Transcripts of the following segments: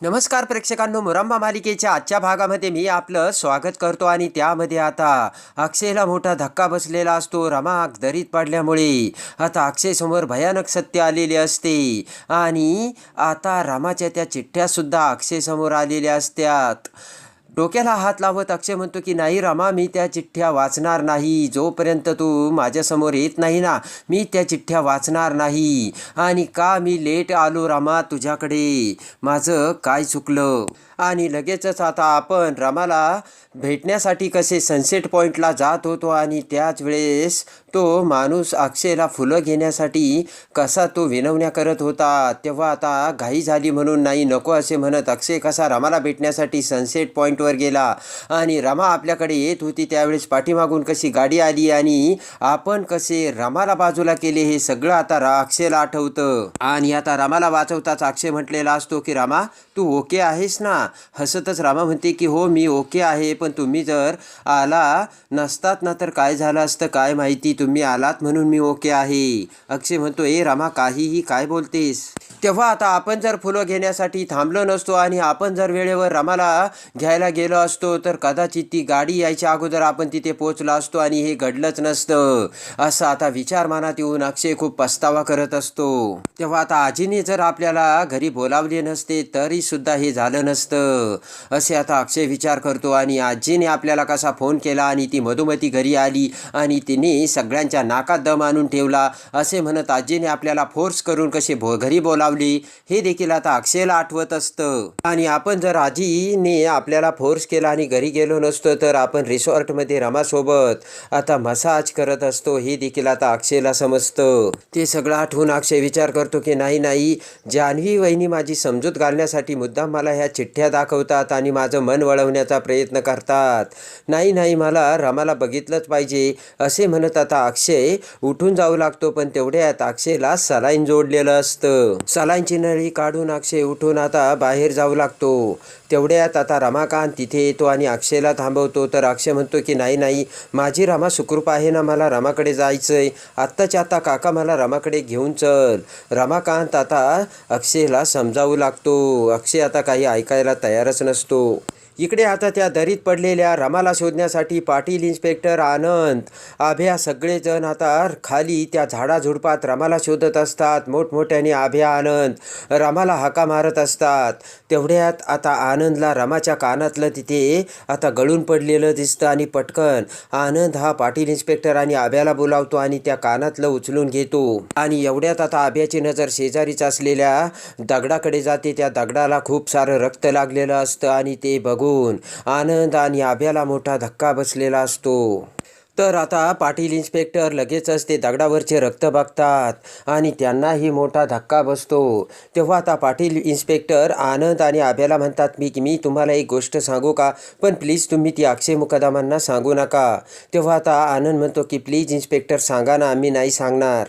नमस्कार प्रेक्षकांनो मुरंबा मालिकेच्या आजच्या भागामध्ये मी आपलं स्वागत करतो आणि त्यामध्ये आता अक्षयला मोठा धक्का बसलेला असतो. रमा दरीत पडल्यामुळे आता अक्षयसमोर भयानक सत्य आलेले असते आणि आता रमाच्या त्या चिठ्ठ्यासुद्धा अक्षयसमोर आलेल्या असतात डोक्याला हात लावत अक्षय म्हणतो की नाही रमा मी त्या चिठ्ठ्या वाचणार नाही. जोपर्यंत तू माझ्यासमोर येत नाही ना मी त्या चिठ्ठ्या वाचणार नाही. आणि का मी लेट आलो रमा तुझ्याकडे? माझं काय चुकलं? आणि लगेचच आता आपण रमाला भेटण्यासाठी कसे सनसेट पॉईंटला जात होतो आणि त्याच वेळेस तो माणूस अक्षयला फुलं घेण्यासाठी कसा तो विनवण्या करत होता तेव्हा आता घाई झाली म्हणून नाही नको असे म्हणत अक्षय कसा रमाला भेटण्यासाठी सनसेट पॉईंटवर गेला. आणि रमा आपल्याकडे येत होती त्यावेळेस पाठीमागून कशी गाडी आली आणि आपण कसे रमाला बाजूला केले हे सगळं आता रा अक्षयला आठवतं. आणि आता रमाला वाचवताच अक्षय म्हटलेला असतो की रामा तू ओके आहेस ना? हसतच रामा म्हणते की हो मी ओके आहे पण तुम्ही जर आला नसतात ना तर काय झालं असतं काय माहिती? तुम्ही आलात म्हणून मी ओके आहे. अक्षय म्हणतो ए रामा काहीही काय बोलतेस? तेव्हा आता आपण जर फुलं घेण्यासाठी थांबलो नसतो आणि आपण जर वेळेवर रामाला घ्यायला गेलो असतो तर कदाचित ती गाडी यायच्या अगोदर आपण तिथे पोचलो असतो आणि हे घडलंच नसतं. असं आता विचार मनात येऊन अक्षय खूप पस्तावा करत असतो. तेव्हा आता आजीने जर आपल्याला घरी बोलावले नसते तरी सुद्धा हे झालं नसतं. असे आता अक्षय विचार करतो आणि आजीने आपल्याला कसा फोन केला आणि ती मधुमती घरी आली आणि तिने सगळ्यांच्या नाकात दम आणून ठेवला असे म्हणत आजीने आपल्याला फोर्स करून कसे भो घरी बोलावली हे देखील आता अक्षयला आठवत असतं. आणि आपण जर आजीने आपल्याला फोर्स केला आणि घरी गेलो नसतो तर आपण रिसॉर्टमध्ये रमासोबत आता मसाज करत असतो हे देखील आता अक्षयला समजतं. ते सगळं आठवून अक्षय विचार करतो की नाही नाही जान्हवी वहिनी माझी समजूत घालण्यासाठी मुद्दाम मला ह्या चिठ्ठ्या दाखवतात आणि माझं मन वळवण्याचा प्रयत्न करतात. नाही नाही मला रमाला बघितलंच पाहिजे असे म्हणत आता अक्षय उठून जाऊ लागतो पण तेवढ्यात अक्षयला सलाईन जोडलेलं असतं. सलाईनची नळी काढून अक्षय उठून आता बाहेर जाऊ लागतो. तेवढ्यात आता रमाकांत तिथे येतो आणि अक्षयला थांबवतो. तर अक्षय म्हणतो की नाही नाही माझी रमा सुखरूप आहे ना मला रमाकडे जायचंय. आत्ताच्या आता काका मला रमाकडे घेऊन चल. रमाकांत आता अक्षयला समजावू लागतो. अक्षय आता काही ऐकायला तयारच नसतो. इकडे आता त्या दरीत पडलेल्या रमाला शोधण्यासाठी पाटील इन्स्पेक्टर आनंद. आभ्या सगळेजण आता खाली त्या झाडाझुडपात रमाला शोधत असतात. मोठमोठ्याने आभ्या आनंद रमाला हाका मारत असतात. तेवढ्यात आता आनंदला रमाच्या कानातलं तिथे आता गळून पडलेलं दिसतं आणि पटकन आनंद हा पाटील इन्स्पेक्टर आणि आभ्याला बोलावतो आणि त्या कानातलं उचलून घेतो. आणि एवढ्यात आता आभ्याची नजर शेजारीच असलेल्या दगडाकडे जाते. त्या दगडाला खूप सारं रक्त लागलेलं असतं आणि ते बघून आनंद आणि आभ्याला मोठा धक्का बसलेला असतो. तर आता पाटील इन्स्पेक्टर लगेचच ते दगडावरचे रक्त बघतात आणि त्यांनाही मोठा धक्का बसतो. तेव्हा आता पाटील इन्स्पेक्टर आनंद आणि आभ्याला म्हणतात मी की मी तुम्हाला एक गोष्ट सांगू का? पण प्लीज तुम्ही ती अक्षय मुकदमांना सांगू नका. तेव्हा आता आनंद म्हणतो की प्लीज इन्स्पेक्टर सांगा ना आम्ही नाही सांगणार.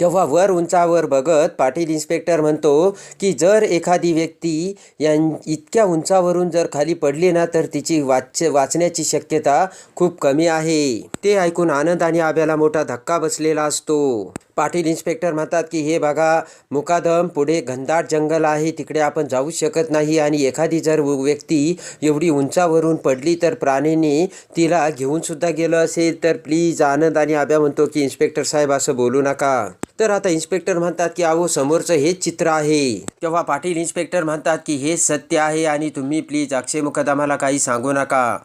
तेव्हा वर उंचावर बघत पाटील इन्स्पेक्टर म्हणतो की जर एखादी व्यक्ती यां इतक्या उंचावरून जर खाली पडली ना तर तिची वाच वाचण्याची शक्यता खूप कमी आहे. ते ऐकून आनंद आणि आब्याला मोठा धक्का बसलेला असतो. पाटील इन्स्पेक्टर म्हणतात की हे बघा मुकादम पुढे घनदाट जंगल आहे तिकडे आपण जाऊ शकत नाही आणि एखादी जर व्यक्ती एवढी उंचावरून पडली तर प्राणीने तिला घेऊनसुद्धा गेलं असेल तर प्लीज आनंद आणि आब्या म्हणतो की इन्स्पेक्टर साहेब असं बोलू नका. तर आता इन्स्पेक्टर म्हणतात की अहो समोरचं हेच चित्र आहे. तेव्हा पाटील इन्स्पेक्टर म्हणतात की हे सत्य आहे आणि तुम्ही प्लीज अक्षय मुकदमाला काही सांगू नका.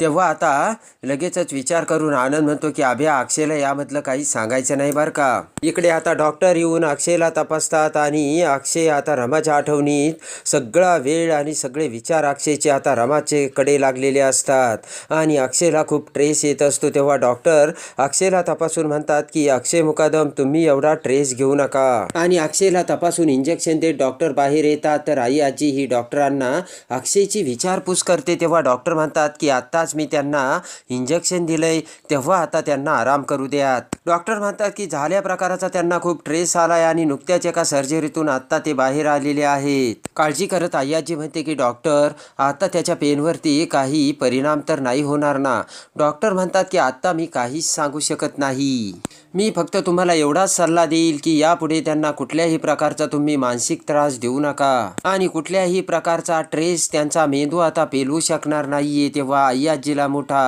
तेव्हा आता लगेचच विचार करून आनंद म्हणतो की अभ्या अक्षयला यामधलं काही सांगायचं नाही बरं का? इकडे आता डॉक्टर येऊन अक्षयला तपासतात आणि अक्षय आता रमाच्या आठवणीत सगळा वेळ आणि सगळे विचार अक्षयचे आता रमाचे कडे लागलेले असतात. आणि अक्षयला खूप ट्रेस येत असतो. तेव्हा डॉक्टर अक्षयला तपासून म्हणतात की अक्षय मुकादम तुम्ही एवढा ट्रेस घेऊ नका. आणि अक्षयला तपासून इंजेक्शन देत डॉक्टर बाहेर येतात. तर आई आजी ही डॉक्टरांना अक्षयची विचारपूस करते. तेव्हा डॉक्टर म्हणतात की आत्ता आज मी त्यांना इंजेक्शन दिलंय तेव्हा आता त्यांना आराम करू द्यात. डॉक्टर म्हणतात की झाल्या प्रकाराचा त्यांना खूप ट्रेस आलाय आणि नुकत्याच एका सर्जरीतून आत्ता ते बाहेर आलेले आहेत. काळजी करत आयाजी म्हणते की डॉक्टर आता त्याच्या पेनवरती काही परिणाम तर नाही होणार ना. डॉक्टर म्हणतात की आत्ता मी काहीच सांगू शकत नाही. मी फक्त तुम्हाला एवढाच सल्ला देईल की यापुढे त्यांना कुठल्याही प्रकारचा तुम्ही मानसिक त्रास देऊ नका. आणि कुठल्याही प्रकारचा ट्रेस त्यांचा मेंदू आता पेलवू शकणार नाहीये तेव्हा आजीला मोठा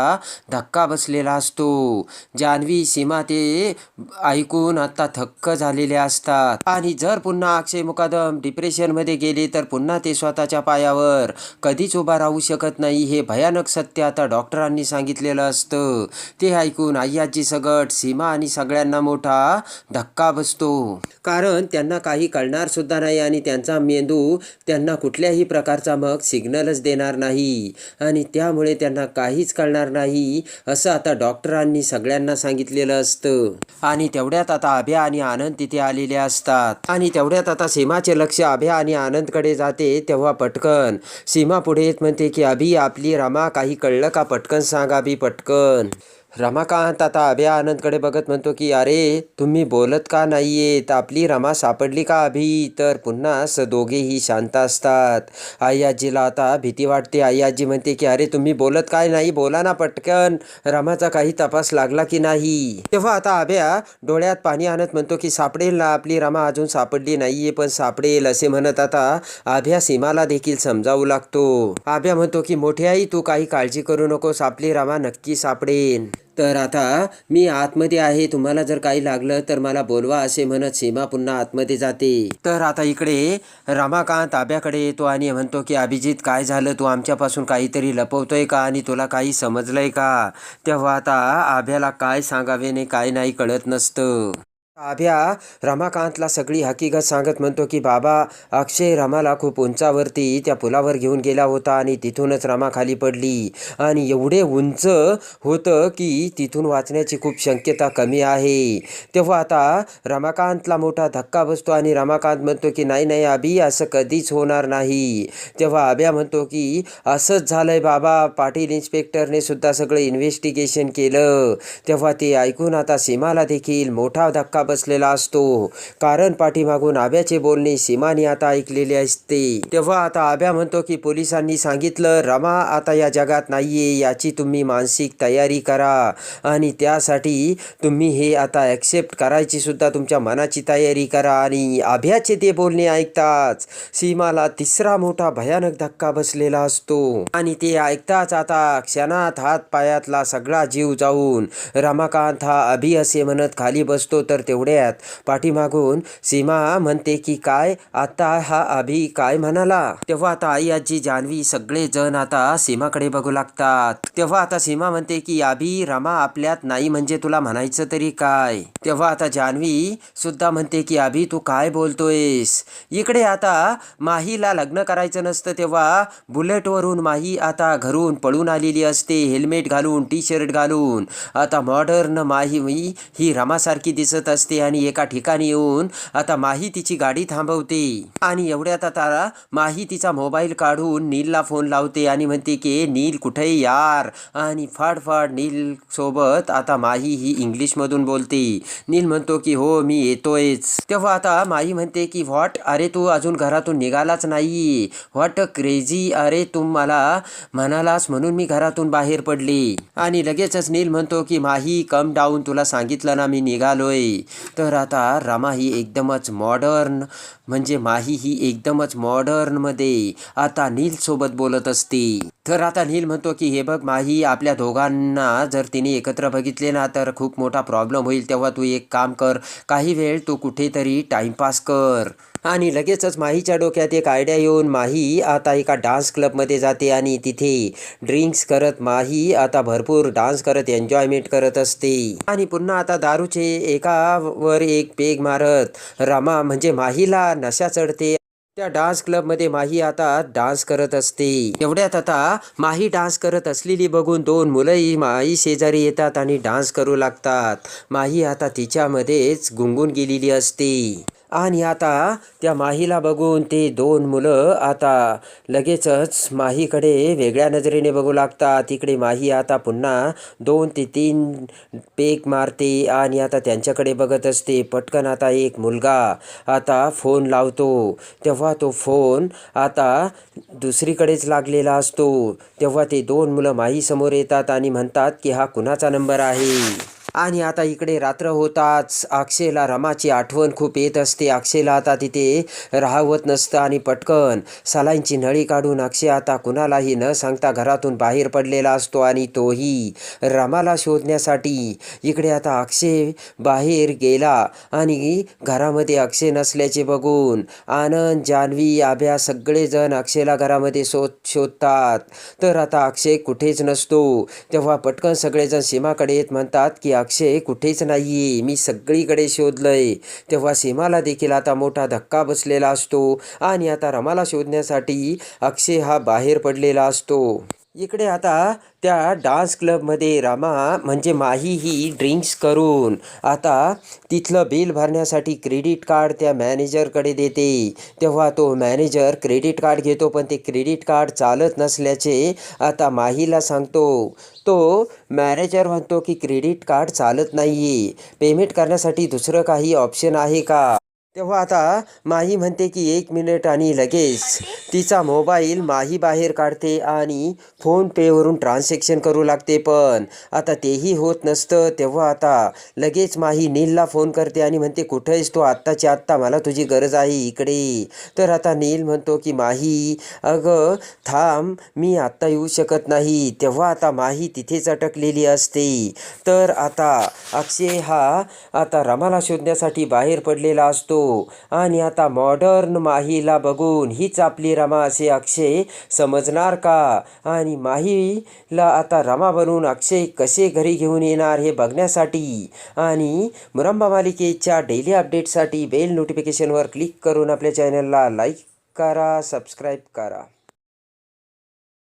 धक्का बसलेला असतो. जान्हवी सीमा ते ऐकून आता थक्क झालेले असतात. आणि जर पुन्हा अक्षय मुकादम डिप्रेशनमध्ये गेले तर पुन्हा ते स्वतःच्या पायावर कधीच उभा राहू शकत नाही हे भयानक सत्य आता डॉक्टरांनी सांगितलेलं असतं. ते ऐकून आई सगट सीमा आणि सगळ्यांना मोठा धक्का बसतो. कारण त्यांना काही कळणार सुद्धा नाही आणि त्यांचा मेंदू त्यांना कुठल्याही प्रकारचा मग सिग्नलच देणार नाही. आणि त्यामुळे त्यांना काहीच कळणार नाही असं आता डॉक्टरांनी सगळ्यांना सांगितलेलं असतं. आणि तेवढ्यात आता अभ्या आणि आनंद तिथे आलेले असतात. आणि तेवढ्यात आता सीमाचे लक्ष अभ्या आणि आनंदकडे जाते तेव्हा पटकन. सीमा पुढे येत म्हणते की अभि आपली रमा काही कळलं का? पटकन सांग अभि पटकन. रमाकांत आता अभ्या आनंदकडे बघत म्हणतो की अरे तुम्ही बोलत का नाहीयेत? आपली रमा सापडली का अभि? तर पुन्हा स दोघेही शांत असतात. आय्याजीला आता भीती वाटते. आय्याजी म्हणते की अरे तुम्ही बोलत काय नाही? बोला ना पटकन. रमाचा काही तपास लागला की नाही? तेव्हा आता अभ्या डोळ्यात पाणी आणत म्हणतो की सापडेल ना? आपली रमा अजून सापडली नाहीये पण सापडेल असे म्हणत आता आभ्या सीमाला देखील समजावू लागतो. आभ्या म्हणतो की मोठी आई तू काही काळजी करू नकोस. आपली रमा नक्की सापडेन. तर आता मी आतमध्ये आहे तुम्हाला जर काही लागलं तर मला बोलवा असे म्हणत सीमा पुन्हा आतमध्ये जाते. तर आता इकडे रमाकांत आब्याकडे येतो आणि म्हणतो की अभिजित काय झालं? तू आमच्यापासून काहीतरी लपवतोय का आणि तुला काही समजलंय का? तेव्हा आता आभ्याला काय सांगावे आणि काय नाही कळत नसतं. आभ्या रमाकांतला सगळी हकीकत सांगत म्हणतो की बाबा अक्षय रमाला खूप उंचावरती त्या पुलावर घेऊन गेला होता आणि तिथूनच रमा खाली पडली. आणि एवढे उंच होतं की तिथून वाचण्याची खूप शक्यता कमी आहे. तेव्हा आता रमाकांतला मोठा धक्का बसतो आणि रमाकांत म्हणतो की नाही नाही अभि असं कधीच होणार नाही. तेव्हा अभ्या म्हणतो की असंच झालंय बाबा पाटील इन्स्पेक्टरने सुद्धा सगळं इन्व्हेस्टिगेशन केलं. तेव्हा ते ऐकून आता सीमाला देखील मोठा धक्का बसलेला असतो. कारण पाठीमागून आब्याचे बोलणे सीमाने आता ऐकलेले असते. तेव्हा आता आब्या म्हणतो की पोलिसांनी सांगितलं रमा आता या जगात नाहीये याची तुम्ही मानसिक तयारी करा. आणि त्यासाठी तुम्ही हे आता ॲक्सेप्ट करायची सुद्धा तुमच्या मनाची तयारी करा. आणि आभ्याचे ते बोलणे ऐकताच सीमाला तिसरा मोठा भयानक धक्का बसलेला असतो. आणि ते ऐकताच आता क्षणात हात पायातला सगळा जीव जाऊन रमाकांत हा अभि असे म्हणत खाली बसतो तर तेवढ्यात पाठीमागून सीमा म्हणते की काय आता हा अभि काय म्हणाला? तेव्हा आता आई आजी जान्हवी सगळे जण आता सीमाकडे बघू लागतात. तेव्हा आता सीमा म्हणते की अभि रमा आपल्यात नाही म्हणजे तुला म्हणायचं तरी काय? तेव्हा आता जान्हवी सुद्धा म्हणते की अभि तू काय बोलतोयस? इकडे आता माहीला लग्न करायचं नसतं तेव्हा बुलेटवरून माही आता घरून पळून आलेली असते हेल्मेट घालून टी शर्ट घालून. आता मॉडर्न माही ही रमासारखी दिसत असते. आणि एका ठिकाणी येऊन आता माही तिची गाडी थांबवते. आणि एवढ्यात आता माहितीचा मोबाईल काढून नीलला फोन लावते आणि म्हणते की नील कुठे यार? आणि फाडफाड नील सोबत आता माही ही इंग्लिशमधून बोलते. नील म्हणतो की हो मी येतोयच. तेव्हा आता माही म्हणते की व्हॉट? अरे तू अजून घरातून निघालाच नाही व्हॉट क्रेझी? अरे तू मला म्हणालास म्हणून मी घरातून बाहेर पडली. आणि लगेचच नील म्हणतो की माही कम डाऊन तुला सांगितलं ना मी निघालोय. तर आता रमा ही एकदमच मॉडर्न म्हणजे माही ही एकदमच मॉडर्नमध्ये आता नीलसोबत बोलत असते. तर आता नील म्हणतो की हे बघ माही आपल्या दोघांना जर तिने एकत्र बघितले ना तर खूप मोठा प्रॉब्लेम होईल. तेव्हा तू एक काम कर काही वेळ तू कुठेतरी टाइमपास कर. आणि लगेचच माहीच्या डोक्यात एक आयडिया येऊन माही आता एका डान्स क्लबमध्ये जाते आणि तिथे ड्रिंक्स करत माही आता भरपूर डान्स करत एन्जॉयमेंट करत असते. आणि पुन्हा आता दारूचे एकावर एक पेग मारत रमा म्हणजे माहीला नशा चढते. त्या डान्स क्लबमध्ये माही आता डान्स करत असते. एवढ्यात आता माही डान्स करत असलेली बघून दोन मुलंही माही शेजारी येतात आणि डान्स करू लागतात. माही आता तिच्यामध्येच गुंगून गेलेली असते. आणि आता त्या माहीला बघून ते दोन मुलं आता लगेचच माहीकडे वेगळ्या नजरेने बघू लागतात. तिकडे माही आता पुन्हा दोन ते तीन पेक मारते आणि आता त्यांच्याकडे बघत असते. पटकन आता एक मुलगा आता फोन लावतो. तेव्हा तो फोन आता दुसरीकडेच लागलेला असतो. तेव्हा ते दोन मुलं माहीसमोर येतात आणि म्हणतात की हा कुणाचा नंबर आहे? आणि आता इकडे रात्र होताच अक्षयला रमाची आठवण खूप येत असते. अक्षयला आता तिथे राहवत नसतं आणि पटकन सलाईंची नळी काढून अक्षय आता कुणालाही न सांगता घरातून बाहेर पडलेला असतो आणि तोही रमाला शोधण्यासाठी. इकडे आता अक्षय बाहेर गेला आणि घरामध्ये अक्षय नसल्याचे बघून आनंद जान्हवी आभ्या सगळेजण अक्षयला घरामध्ये शोध शोधतात. तर आता अक्षय कुठेच नसतो. तेव्हा पटकन सगळेजण सीमाकडे येत म्हणतात की अक्षय कुठेच नाहीये. मी सगळीकडे शोधलंय. तेव्हा सीमाला देखील आता मोठा धक्का बसलेला असतो. आणि आता रमाला शोधण्यासाठी अक्षय हा बाहेर पडलेला असतो. इकडे आता त्या डान्स क्लबमध्ये रामा म्हणजे माही ही ड्रिंक्स करून आता तिथलं बिल भरण्यासाठी क्रेडिट कार्ड त्या मॅनेजरकडे देते. तेव्हा तो मॅनेजर क्रेडिट कार्ड घेतो पण ते क्रेडिट कार्ड चालत नसल्याचे आता माहीला सांगतो. तो मॅनेजर म्हणतो की क्रेडिट कार्ड चालत नाही आहे पेमेंट करण्यासाठी दुसरं काही ऑप्शन आहे का? तेव्हा आता माही म्हणते की एक मिनिट आणि लगेच. तिचा मोबाईल माही बाहेर काढते आणि फोन पेवरून ट्रान्झॅक्शन करू लागते पण. आता तेही होत नसतं तेव्हा आता लगेच माही नीलला फोन करते आणि म्हणते कुठं आहेस तू? आत्ताची आत्ता मला तुझी गरज आहे इकडे. तर आता नील म्हणतो की माही अगं थांब मी आत्ता येऊ शकत नाही. तेव्हा आता माही तिथेच अटकलेली असते. तर आता अक्षय हा आता रमाला शोधण्यासाठी बाहेर पडलेला असतो. आणि आता मॉडर्न माहीला बघून हीच आपली रमा असे अक्षय समजणार का? आणि माहीला आता रमा बनून अक्षय कसे घरी घेऊन येणार हे बघण्यासाठी आणि मुरंबा मालिकेच्या डेली अपडेटसाठी बेल नोटिफिकेशनवर क्लिक करून आपल्या चॅनलला लाईक करा सबस्क्राईब करा.